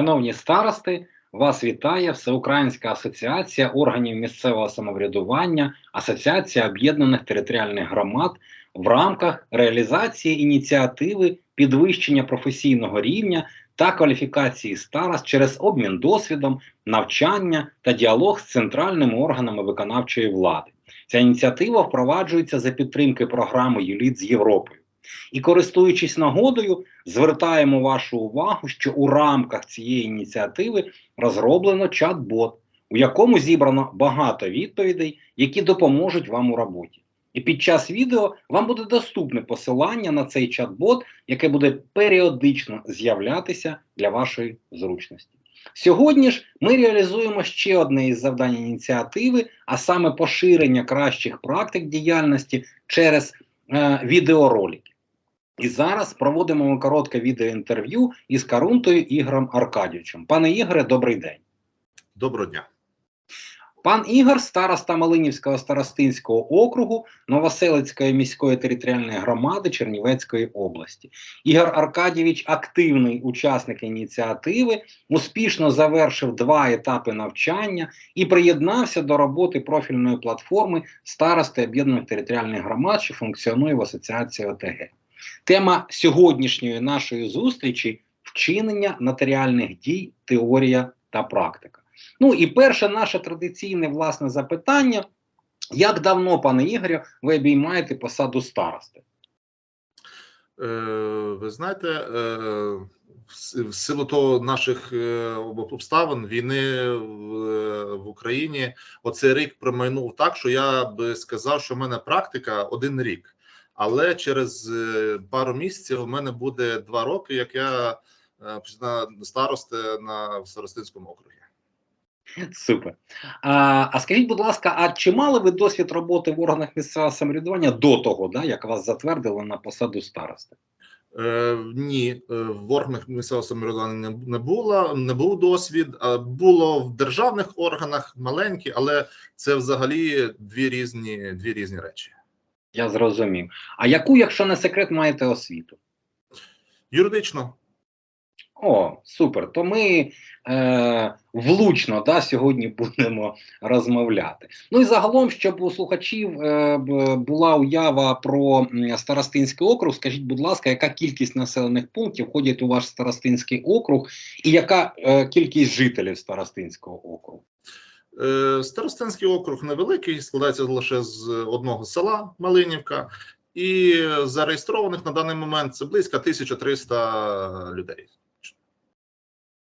Шановні старости, вас вітає Всеукраїнська асоціація органів місцевого самоврядування, Асоціація об'єднаних територіальних громад в рамках реалізації ініціативи підвищення професійного рівня та кваліфікації старост через обмін досвідом, навчання та діалог з центральними органами виконавчої влади. Ця ініціатива впроваджується за підтримки програми ЮЛІТ з Європою. І користуючись нагодою, звертаємо вашу увагу, що у рамках цієї ініціативи розроблено чат-бот, у якому зібрано багато відповідей, які допоможуть вам у роботі. І під час відео вам буде доступне посилання на цей чат-бот, яке буде періодично з'являтися для вашої зручності. Сьогодні ж ми реалізуємо ще одне із завдань ініціативи, а саме поширення кращих практик діяльності через е, відеоролики. І зараз проводимо ми коротке відеоінтерв'ю із Карунтою Ігорем Аркадійовичем. Пане Ігоре, добрий день. Доброго дня. Пан Ігор, староста Малинівського старостинського округу Новоселицької міської територіальної громади Чернівецької області. Ігор Аркадійович активний учасник ініціативи, успішно завершив два етапи навчання і приєднався до роботи профільної платформи старости об'єднаних територіальних громад, що функціонує в асоціації ОТГ. Тема сьогоднішньої нашої зустрічі вчинення нотаріальних дій, теорія та практика. Ну і перше наше традиційне власне запитання: як давно, пане Ігорю, ви обіймаєте посаду старости? Е, ви знаєте, е, в силу того наших е, обставин війни в, в Україні оцей рік промайнув так, що я би сказав, що в мене практика один рік. Але через пару місяців у мене буде два роки, як я починаю старости на старостинському округі. Супер. А а скажіть, будь ласка, а чи мали ви досвід роботи в органах місцевого самоврядування до того, да, як вас затвердили на посаду старости? Е, Ні, в органах місцевого самоврядування не було, не був досвід. Було в державних органах маленькі, але це взагалі дві різні, дві різні речі. Я зрозумів. А яку, якщо не секрет, маєте освіту? Юридично. О, супер. То ми е, влучно да, сьогодні будемо розмовляти. Ну і загалом, щоб у слухачів е, була уява про Старостинський округ, скажіть, будь ласка, яка кількість населених пунктів входять у ваш Старостинський округ, і яка е, кількість жителів Старостинського округу? Е, Старостинський округ невеликий, складається лише з одного села Малинівка, і зареєстрованих на даний момент це близько 1300 людей.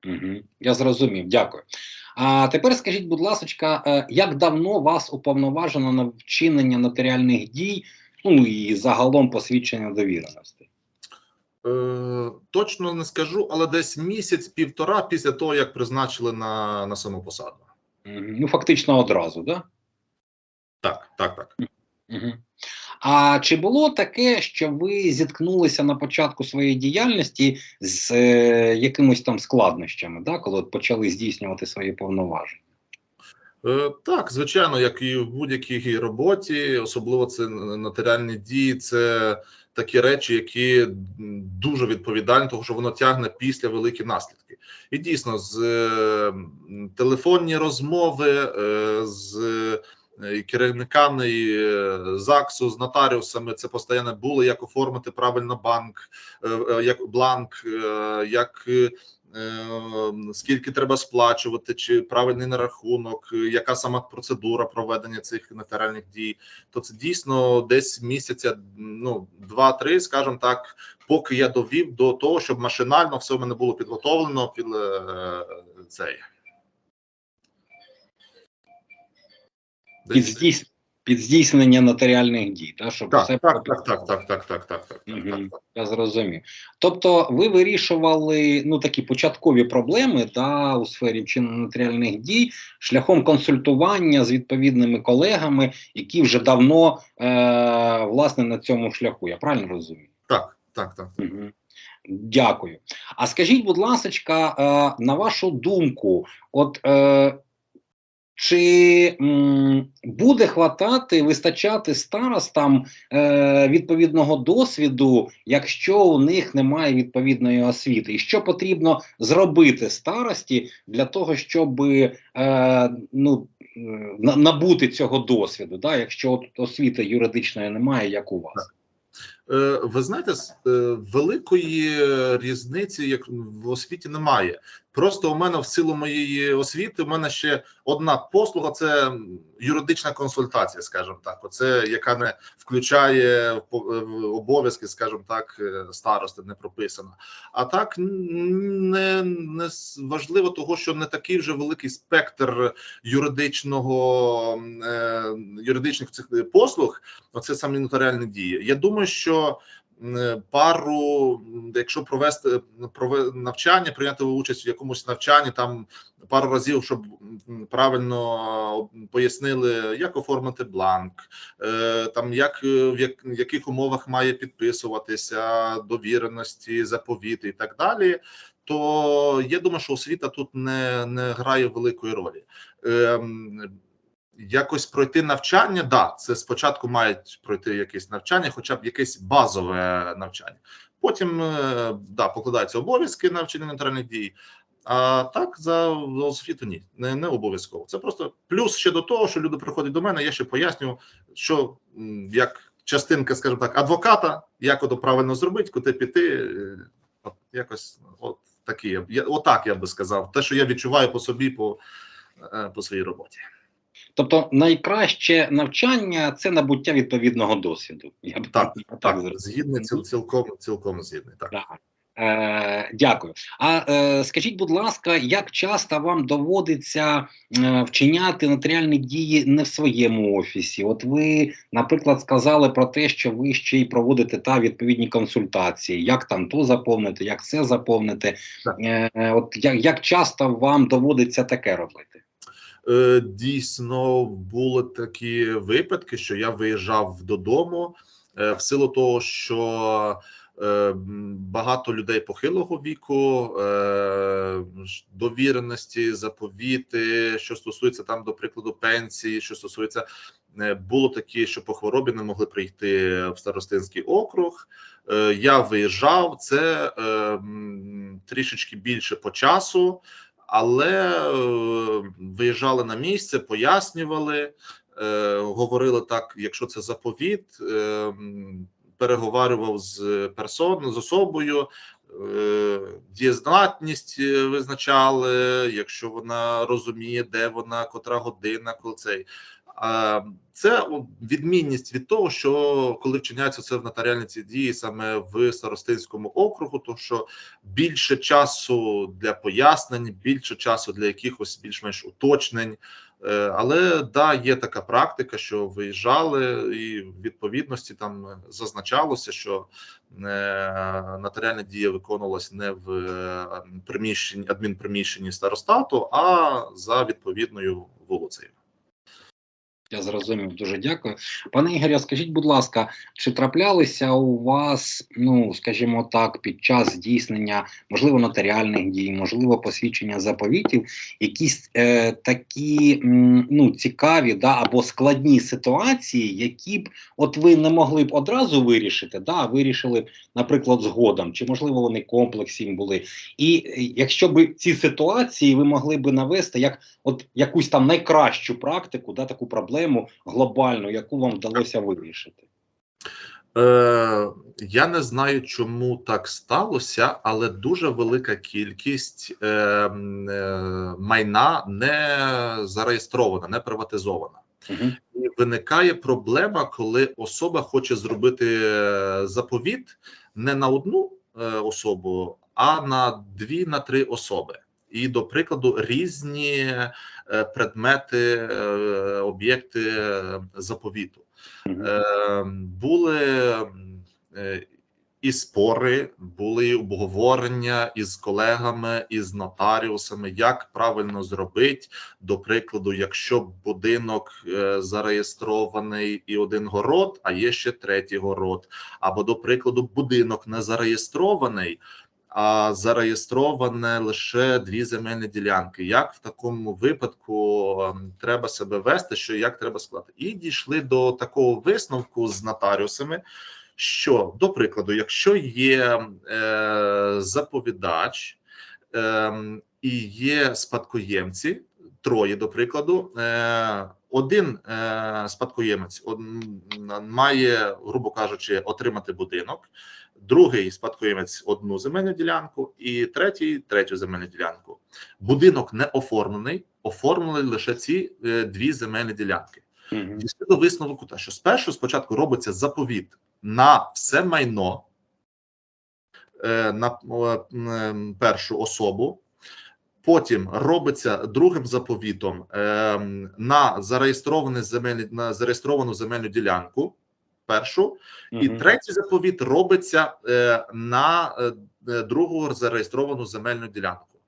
Угу. Я зрозумів, дякую. А тепер скажіть, будь ласка, е, як давно вас уповноважено на вчинення нотаріальних дій, ну і загалом посвідчення довіреності? Е, Точно не скажу, але десь місяць-півтора після того, як призначили на на саму посаду. Ну, фактично одразу, да? так? Так, так, так. Угу. А чи було таке, що ви зіткнулися на початку своєї діяльності з е, якимось там складнощами, да, коли от почали здійснювати свої повноваження? Е, так, звичайно, як і в будь-якій роботі, особливо це нотаріальні дії, це такі речі, які дуже відповідальні, тому що воно тягне після великі наслідки. І дійсно, з е, телефонні розмови, е, з керівниками і ЗАГСу з нотаріусами це постійно було як оформити правильно банк, як бланк, як скільки треба сплачувати, чи правильний нарахунок, яка сама процедура проведення цих нотаріальних дій, то це дійсно десь місяця, ну два-три, скажімо так, поки я довів до того, щоб машинально все в мене було підготовлено під цей. під здійс... під здійснення нотаріальних дій, та щоб так, все так, так, так, так, так, так, так, так, угу, Я зрозумів. Тобто, ви вирішували ну такі початкові проблеми та у сфері вчинення нотаріальних дій шляхом консультування з відповідними колегами, які вже давно е, власне на цьому шляху. Я правильно розумію? Так, так, так. Угу. Дякую. А скажіть, будь ласка, е, на вашу думку, от е, чи м, буде хватати, вистачати старостам е, відповідного досвіду, якщо у них немає відповідної освіти? І що потрібно зробити старості для того, щоб е, ну, набути цього досвіду, да, якщо от освіти юридичної немає, як у вас? Е, Ви знаєте, е, великої різниці, як в освіті, немає. Просто у мене в силу моєї освіти, у мене ще одна послуга це юридична консультація, скажімо так. Оце яка не включає в обов'язки, скажімо так, е, старости, не прописана. А так не, не важливо того, що не такий вже великий спектр юридичного е, юридичних цих послуг. Оце самі нотаріальні дії. Я думаю, що пару, якщо провести прове- навчання, прийняти участь в якомусь навчанні, там пару разів, щоб правильно пояснили, як оформити бланк, е, там як е, в як- в яких умовах має підписуватися довіреності, заповіти і так далі. То я думаю, що освіта тут не, не грає великої ролі. Якось пройти навчання, да, це спочатку мають пройти якесь навчання, хоча б якесь базове навчання. Потім е, да, покладаються обов'язки навчання нотаріальних дій. А так за, освіту ні, не, не обов'язково. Це просто плюс ще до того, що люди приходять до мене. Я ще поясню, що як частинка, скажімо так, адвоката, як ото правильно зробити, куди піти. е, От якось от такі. я отак я би сказав. Те, що я відчуваю по собі, по, е, по своїй роботі. Тобто найкраще навчання це набуття відповідного досвіду. Я б Так, б Так, згідний ціл, цілком цілком згідний. Так Да. Е, дякую. А е, скажіть, будь ласка, як часто вам доводиться е, вчиняти нотаріальні дії не в своєму офісі? От ви, наприклад, сказали про те, що ви ще й проводите та відповідні консультації, як там то заповнити, як це заповнити. Е, от як, як часто вам доводиться таке робити? Е, дійсно були такі випадки, що я виїжджав додому е, в силу того, що е, багато людей похилого віку, довіреності, заповіти, що стосується там, до прикладу, пенсії, що стосується. Було такі, що по хворобі не могли прийти в старостинський округ. Я виїжджав це трішечки більше по часу, але е, виїжджали на місце, пояснювали, е, говорили так, якщо це заповіт, переговорював переговарював з персон, з особою. е, Дієздатність е, визначали, якщо вона розуміє, де вона, котра година, коли цей. Це відмінність від того, що коли вчиняється це в нотаріальні ці дії саме в старостинському округу, то що більше часу для пояснень, більше часу для якихось більш-менш уточнень. Е, Але да, є така практика, що виїжджали, і в відповідності там зазначалося, що е, нотаріальна дія виконувалась не в е, приміщенні адмінприміщенні старостату, а за відповідною вулицею. Я зрозумів, дуже дякую. Пане Ігорю, скажіть, будь ласка, чи траплялися у вас, ну скажімо так, під час здійснення, можливо, нотаріальних дій, можливо, посвідчення заповітів, якісь е, такі м, ну, цікаві да, або складні ситуації, які б от ви не могли б одразу вирішити, да, а вирішили наприклад, згодом, чи можливо вони комплексні були. І е, якщо б ці ситуації ви могли б навести як от якусь там найкращу практику, да, таку проблему глобальну, яку вам вдалося вирішити. Е, я не знаю, чому так сталося, але дуже велика кількість е, е, майна не зареєстрована, не приватизована. Угу. І виникає проблема, коли особа хоче зробити е, заповіт не на одну е, особу, а на дві на три особи. І, до прикладу, різні е, предмети, е, об'єкти е, заповіту. Були і спори, були і обговорення із колегами, із нотаріусами, як правильно зробити. До прикладу, якщо будинок зареєстрований і один город, а є ще третій город, або до прикладу, будинок не зареєстрований. А зареєстроване лише дві земельні ділянки. Як в такому випадку ем, треба себе вести, що як треба склати? І дійшли до такого висновку з нотаріусами, що, до прикладу, якщо є е, заповідач е, і є спадкоємці, троє, до прикладу, е, один е, спадкоємець має, грубо кажучи, отримати будинок, другий спадкоємець одну земельну ділянку, і третій третю земельну ділянку. Будинок не оформлений, оформили лише ці е, дві земельні ділянки. Дійшли до висновку, та що спершу спочатку робиться заповіт на все майно е, на е, першу особу. Потім робиться другим заповітом е, на зареєстровані земельні на зареєстровану земельну ділянку. Першу і Мгм. третій заповіт робиться е, на е, другу зареєстровану земельну ділянку.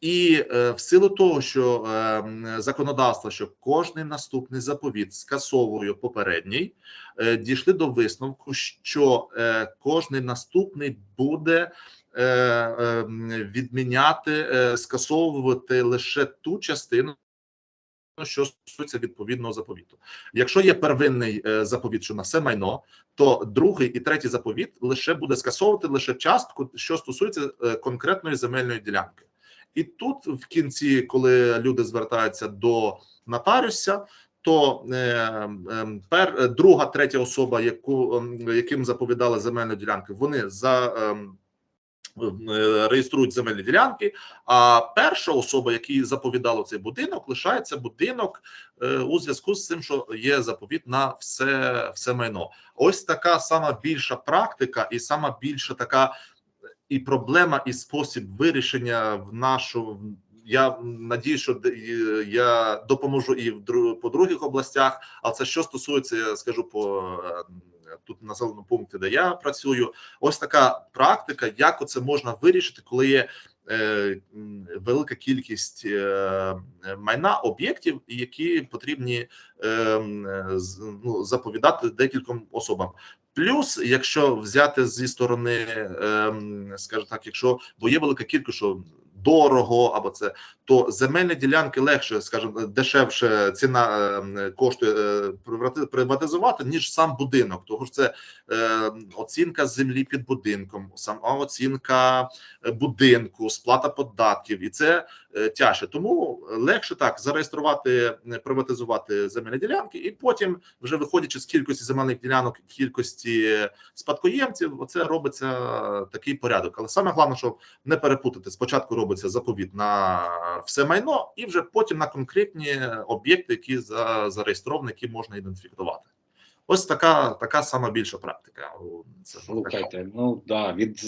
І е, в силу того, що е, законодавство, що кожний наступний заповіт скасовує попередній, е, дійшли до висновку, що е, кожний наступний буде відміняти, е, скасовувати лише ту частину. Що стосується відповідного заповіту, якщо є первинний е, заповіт, що на все майно, то другий і третій заповіт лише буде скасовувати лише частку, що стосується е, конкретної земельної ділянки. І тут, в кінці, коли люди звертаються до нотаріуса, то е, е, пер, е, друга, третя особа, яку ем, яким заповідали земельні ділянки, вони за ем, е, реєструють земельні ділянки. А перша особа, якій заповідало цей будинок, лишається будинок е, у зв'язку з цим, що є заповіт на все, все майно. Ось така сама більша практика, і сама більша така і проблема, і спосіб вирішення в нашу. Я надію, що я допоможу і в по других областях. А це що стосується, я скажу по е, тут населеному пункті, де я працюю. Ось така практика, як оце можна вирішити, коли є е, велика кількість е, майна об'єктів, які потрібні е, е, ну, заповідати декільком особам. Плюс, якщо взяти зі сторони, ем, скажімо так, якщо бо є велика кількість, що дорого або це, то земельні ділянки легше, скажімо, дешевше ціна ем, коштує е, приватизувати, ніж сам будинок. Тому що це е, оцінка землі під будинком, сама оцінка е, будинку, сплата податків, і це е, тяжче. Тому легше так зареєструвати, е, приватизувати земельні ділянки, і потім, вже виходячи з кількості земельних ділянок, кількості спадкоємців, оце робиться такий порядок. Але саме головне, щоб не перепутати, спочатку робиться заповіт на все майно, і вже потім на конкретні об'єкти, які за, зареєстровані, які можна ідентифікувати. Ось така така сама більша практика. Слухайте, ну да, від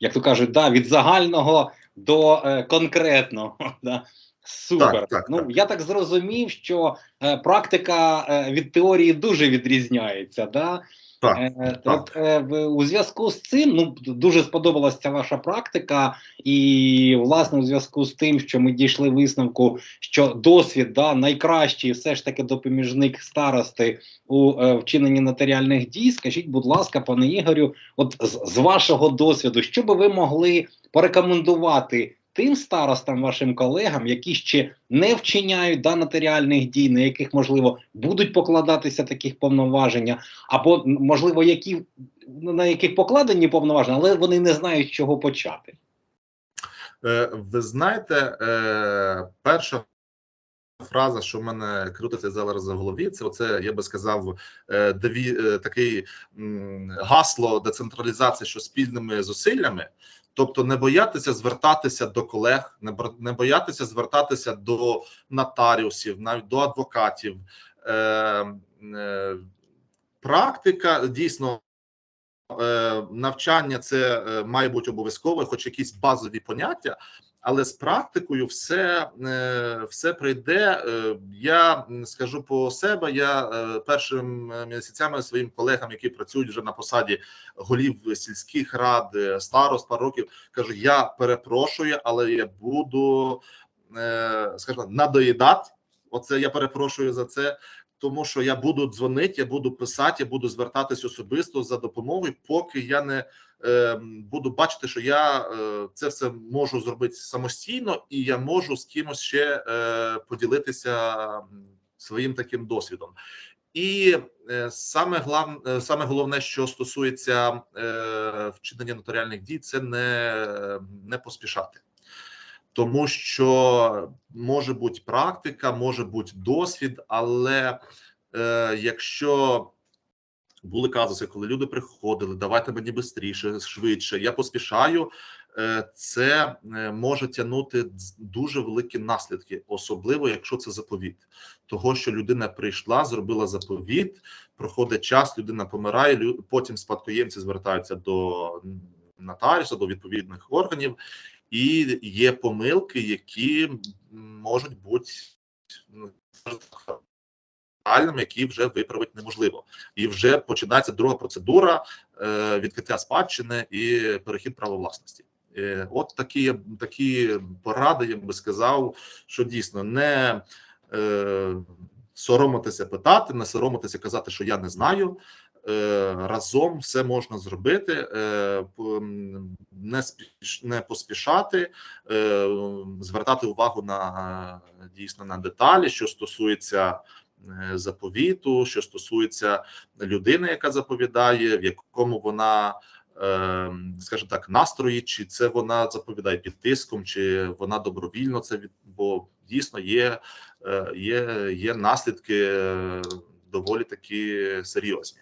як то кажуть, да, від загального до е, конкретного. Да. Супер. Так, так, ну так. я так зрозумів, що е, практика е, від теорії дуже відрізняється. Да? Так, Е, так. Е, в- у зв'язку з цим ну дуже сподобалася ця ваша практика, і власне у зв'язку з тим, що ми дійшли висновку, що досвід да найкращий, все ж таки допоміжник старости у е, вчиненні нотаріальних дій. Скажіть, будь ласка, пане Ігорю, от з, з вашого досвіду, що би ви могли порекомендувати тим старостам, вашим колегам, які ще не вчиняють да, нотаріальних дій, на яких можливо будуть покладатися таких повноваження, або можливо, які на яких покладені повноваження, але вони не знають, з чого почати. Е, Ви знаєте, е, перша фраза, що в мене крутиться зараз в голові, це оце, я би сказав, е, деві, е, такий гасло децентралізації, що спільними зусиллями. Тобто не боятися звертатися до колег, не бо- боятися звертатися до нотаріусів, навіть до адвокатів. Е, е, практика дійсно е, навчання це е, має бути обов'язково, хоч якісь базові поняття, але з практикою все, е, все прийде. Е, Я скажу по себе. Я е, першими місяцями своїм колегам, які працюють вже на посаді голів сільських рад, старост пару років, кажу: я перепрошую, але я буду, скажімо, надоїдати. Оце я перепрошую за це. Тому що я буду дзвонити, я буду писати, я буду звертатись особисто за допомогою, поки я не е, буду бачити, що я е, це все можу зробити самостійно, і я можу з кимось ще е, поділитися своїм таким досвідом. І е, саме глав, е, саме головне, що стосується е, вчинення нотаріальних дій, це не, не поспішати. Тому що може бути практика, може бути досвід, але е, якщо були казуси, коли люди приходили, давайте мені швидше, швидше, я поспішаю, е, це е, може тягнути дуже великі наслідки, особливо якщо це заповіт. Того, що людина прийшла, зробила заповіт, проходить час, людина помирає, потім спадкоємці звертаються до нотаріуса, до відповідних органів, і є помилки, які можуть бути ну, які вже виправити неможливо, і вже починається друга процедура е, відкриття спадщини і перехід права власності. Е, от такі такі поради я би сказав, що дійсно не е, соромитися питати, не соромитися казати, що я не знаю. Е, разом все можна зробити, е, не спіш, не поспішати, е, звертати увагу на дійсно на деталі, що стосується заповіту, що стосується людини, яка заповідає, в якому вона, скажімо так, настрої, чи це вона заповідає під тиском, чи вона добровільно це від, бо дійсно є, є, є наслідки доволі такі серйозні.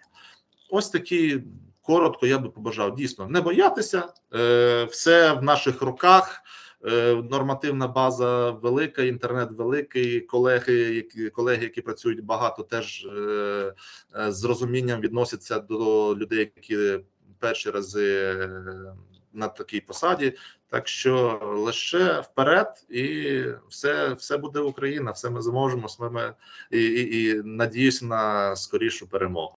Ось такі коротко я би побажав дійсно не боятися. Е, все в наших руках. Е, Нормативна база велика, інтернет великий. Колеги, які колеги, які працюють багато, теж е, з розумінням відносяться до людей, які перші рази на такій посаді. Так що лише вперед, і все, все буде Україна, все ми зможемо. Ми і, і, і надіюсь на скорішу перемогу.